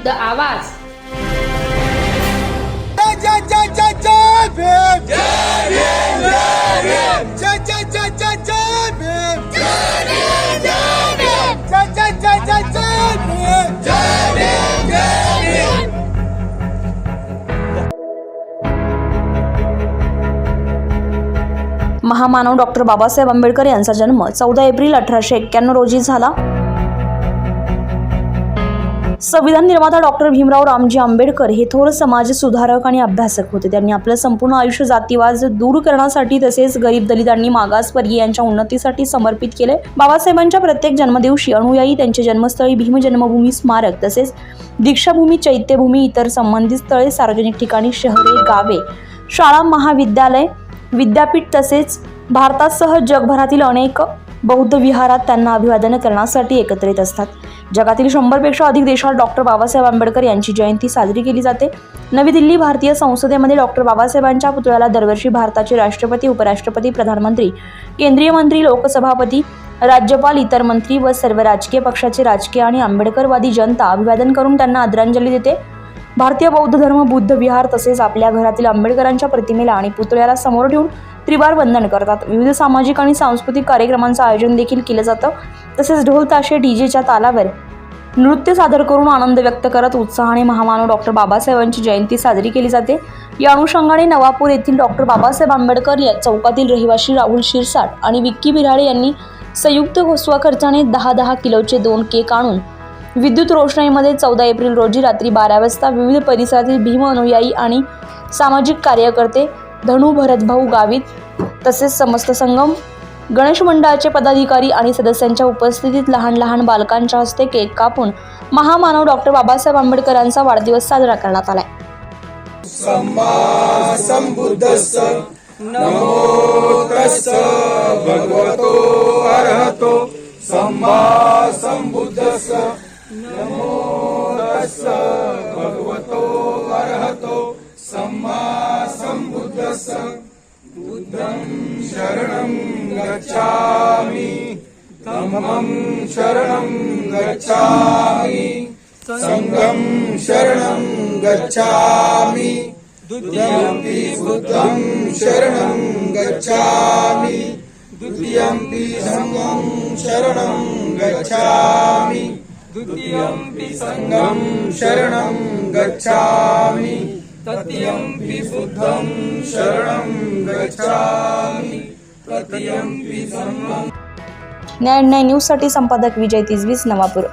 विरुद्ध आवाज. महामानव डॉक्टर बाबासाहेब आंबेडकर यांचा जन्म चौदा एप्रिल अठराशे एक्क्याण्णव रोजी झाला. संविधान निर्माता डॉक्टर भीमराव रामजी आंबेडकर हे थोर समाज सुधारक आणि अभ्यासक होते. त्यांनी आपलं संपूर्ण आयुष्य जातीवाद दूर करण्यासाठी तसेच गरीब दलितांनी मागासवर्गीय यांच्या उन्नतीसाठी समर्पित केले. बाबासाहेबांच्या प्रत्येक जन्मदिवशी अनुयायी त्यांचे जन्मस्थळी भीम जन्मभूमी स्मारक तसेच दीक्षाभूमी चैत्यभूमी इतर संबंधित स्थळे सार्वजनिक ठिकाणी शहरे गावे शाळा महाविद्यालय विद्यापीठ तसेच भारतासह जगभरातील अनेक बौद्ध विहारात त्यांना अभिवादन करण्यासाठी एकत्रित असतात. जगातील शंभरपेक्षा अधिक देशात डॉक्टर बाबासाहेब आंबेडकर यांची जयंती साजरी केली जाते. नवी दिल्ली भारतीय संसदेमध्ये डॉक्टर बाबासाहेबांच्या पुतळ्याला दरवर्षी भारताचे राष्ट्रपती उपराष्ट्रपती प्रधानमंत्री केंद्रीय मंत्री लोकसभापती राज्यपाल इतर मंत्री व सर्व राजकीय पक्षाचे राजकीय आणि आंबेडकरवादी जनता अभिवादन करून त्यांना आदरांजली देते. भारतीय बौद्ध धर्म बुद्ध विहार तसेच आपल्या घरातील आंबेडकरांच्या प्रतिमेला आणि पुतळ्याला समोर ठेवून त्रिवार वंदन करतात. विविध सामाजिक आणि सांस्कृतिक कार्यक्रमांचं आयोजन देखील केलं जातं. तसेच ढोल ताशे डीजेच्या तालावर नृत्य सादर करून आनंद व्यक्त करत उत्साहाने महामानव डॉक्टर बाबासाहेबांची जयंती साजरी केली जाते. या अनुषंगाने नवापूर येथील डॉक्टर बाबासाहेब आंबेडकर या चौकातील रहिवाशी राहुल शिरसाट आणि विक्की बिराडे यांनी संयुक्त स्वखर्चाने दहा दहा किलोचे दोन केक आणून विद्युत रोषणाईमध्ये चौदा एप्रिल रोजी रात्री बारा वाजता विविध परिसरातील भीम अनुयायी आणि सामाजिक कार्यकर्ते धनु भरतभाऊ गावित तसेच समस्त संगम गणेश मंडळाचे पदाधिकारी आणि सदस्यांच्या उपस्थितीत लहान लहान बालकांच्या हस्ते केक कापून महामानव डॉक्टर बाबासाहेब आंबेडकरांचा वाढदिवस साजरा करण्यात आलाय. भगवतो अर्हतो। सम्मा भगवतो अर्हतो। बुद्धं शरणं गच्छामि। द्वितीयम्पि गच्छामि। द्वितीयम्पि धम्मं शरणं गच्छामि। द्वितीयम्पि सङ्गं शरणं गच्छामि तृतीयम्पि बुद्धं शरणं गच्छामि। तृतीयम्पि सङ्गं न्याय न्याय न्यूजसाठी संपादक विजय तिजवीस नवापूर।